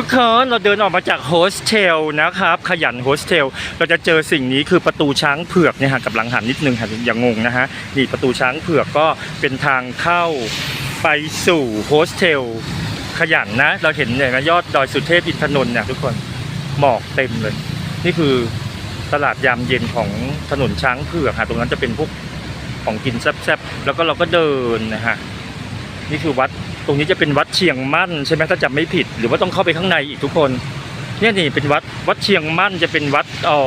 ทุกคนเราเดินออกมาจากโฮสเทลนะครับ ขยันโฮสเทลเราจะเจอสิ่งนี้คือประตูช้างเผือกเนี่ยฮะกับหลังหันนิดนึงค่ะอย่างงงนะฮะนี่ประตูช้างเผือกก็เป็นทางเข้าไปสู่โฮสเทลขยันนะ เราเห็นเนี่ยนะยอดดอยสุเทพอินทนนท์เนี่ยทุกคนหมอกเต็มเลย นี่คือตลาดยามเย็นของถนนช้างเผือกค่ะตรงนั้นจะเป็นพวกของกินแซ่บๆแล้วก็เราก็เดินนะฮะ นี่คือวัดตรงนี้จะเป็นวัดเชียงมั่นใช่ไหมถ้าจำไม่ผิด หรือว่าต้องเข้าไปข้างในอีกทุกคน เนี่ยนี่เป็นวัดวัดเชียงมั่นจะเป็นวัดอ๋อ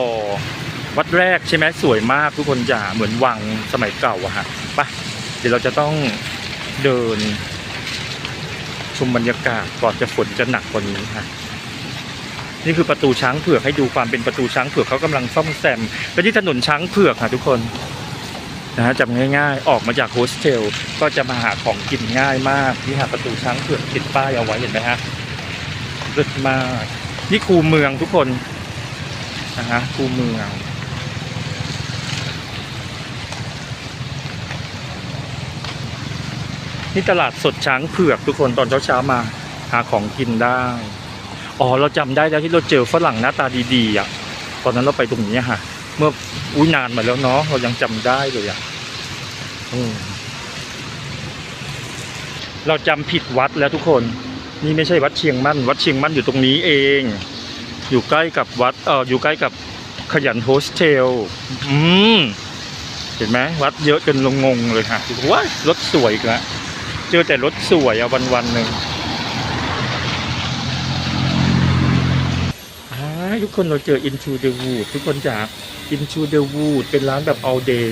วัดแรกใช่ไหมสวยมากทุกคนจะเหมือนวังสมัยเก่าอะฮะไปเดี๋ยวเราจะต้องเดิน ชมบรรยากาศก่อนจะฝนจะหนักกว่านี้ค่ะนี่คือประตูช้างเผือกให้ดูความเป็นประตูช้างเผือกเขากำลังซ่อมแซมไปที่ถนนช้างเผือกค่ะทุกคน นะฮะจำง่ายๆ ออกมาจากโฮสเทลก็จะมาหาของกินง่ายมากนี่หาประตูช้างเผือกติดป้ายเอาไว้เห็นไหมฮะเลิศมากนี่คูเมืองทุกคนนะฮะคูเมืองนี่ตลาดสดช้างเผือกทุกคนตอนเช้าๆมา หาของกินได้ อ๋อเราจำได้แล้วที่เราเจอฝรั่งหน้าตาดีๆอะ ตอนนั้นเราไปตรงนี้ค่ะ เมื่ออุ้ยนานมาแล้วเนาะเรายังจำได้เลยอะ เราจำผิดวัดแล้วทุกคน นี่ไม่ใช่วัดเชียงมั่น วัดเชียงมั่นอยู่ตรงนี้เอง อยู่ใกล้กับวัดเอออยู่ใกล้กับขยันโฮสเทล อืม เห็นไหมวัดเยอะจนลงงงเลยค่ะว้ารถสวยอีกแล้วเจอแต่รถสวยอะวันวันหนึ่งทุกคนเราเจอ Into the Wood ทุกคนจาก Into the Wood เป็นร้านแบบ all day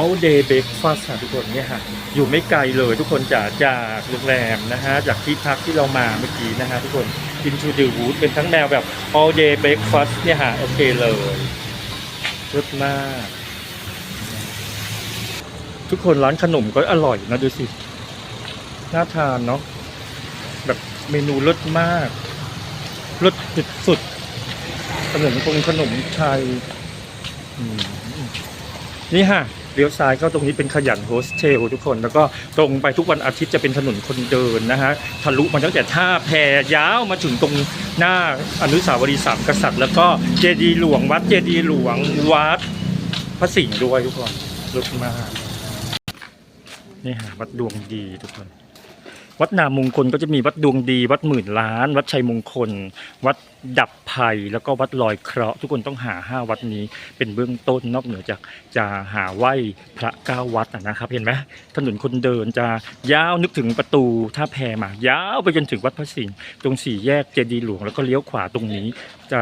all day breakfast ทุกคนเนี่ยค่ะอยู่ไม่ไกลเลยทุกคนจากจากโรงแรมนะฮะจากที่พักที่เรามาเมื่อกี้นะฮะทุกคน Into the Wood เป็นทั้งแนวแบบ all day breakfast เนี่ยฮะโอเคเลยรสมาก ทุกคนร้านขนมก็อร่อยนะดูสิ น่าทานเนาะแบบเมนูรสมากรสสุดสุดขนมคงขนมไทยนี่ฮะ เลี้ยวซ้ายเข้าตรงนี้เป็นขยันโฮสเทลทุกคน แล้วก็ตรงไปทุกวันอาทิตย์จะเป็นถนนคนเดินนะฮะทะลุมาตั้งแต่ท่าแพยาวมาถึงตรงหน้าอนุสาวรีย์สามกษัตริย์ แล้วก็เจดีย์หลวงวัดเจดีย์หลวงวัดพระสิงห์ด้วยทุกคนรถมากนี่ฮะวัดดวงดีทุกคน วัดนามมงคลก็จะมีวัดดวงดี วัดหมื่นล้าน วัดชัยมงคล วัดดับภัย แล้วก็วัดลอยเคราะห์ทุกคนต้องหาห้าวัดนี้เป็นเบื้องต้นนอกเหนือจากจะหาไหว้พระเก้าวัดนะครับ เห็นไหมถนนคนเดินจะยาวนึกถึงประตูท่าแพมายาวไปจนถึงวัดพระสิงห์ตรงสี่แยกเจดีย์หลวงแล้วก็เลี้ยวขวาตรงนี้จะ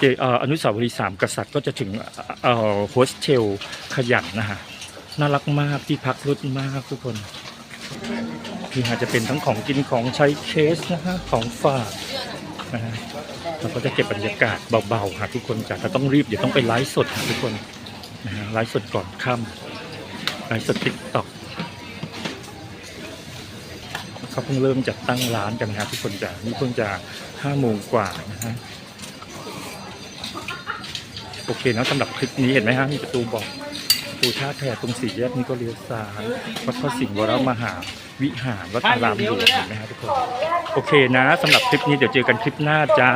เจออนุสาวรีย์สามกษัตริย์ก็จะถึงโฮสเทลขยันนะฮะน่ารักมากที่พักรถมากทุกคน นี่อาจจะเป็นทั้งของกินของใช้เคสนะฮะของฝากนะฮะเราก็จะเก็บบรรยากาศเบาๆค่ะทุกคนจะต้องรีบเดี๋ยวต้องไปไลฟ์สดค่ะทุกคนนะฮะไลฟ์สดก่อนค่ำไลฟ์สดติ๊กต็อกเขาเพิ่งเริ่มจัดตั้งร้านกันนะฮะทุกคนจะนี่เพิ่งจะห้าโมงกว่านะฮะโอเคนะสำหรับคลิปนี้เห็นไหมฮะมีประตูบอก ตูท่าแพตรงสี่แยกนี้ก็เลี้ยวซ้ายวัดพระสิงห์วรมหาวิหารวัดอารามหลวงเห็นไหมฮะทุกคน โอเคนะสำหรับคลิปนี้เดี๋ยวเจอกันคลิปหน้าจ้า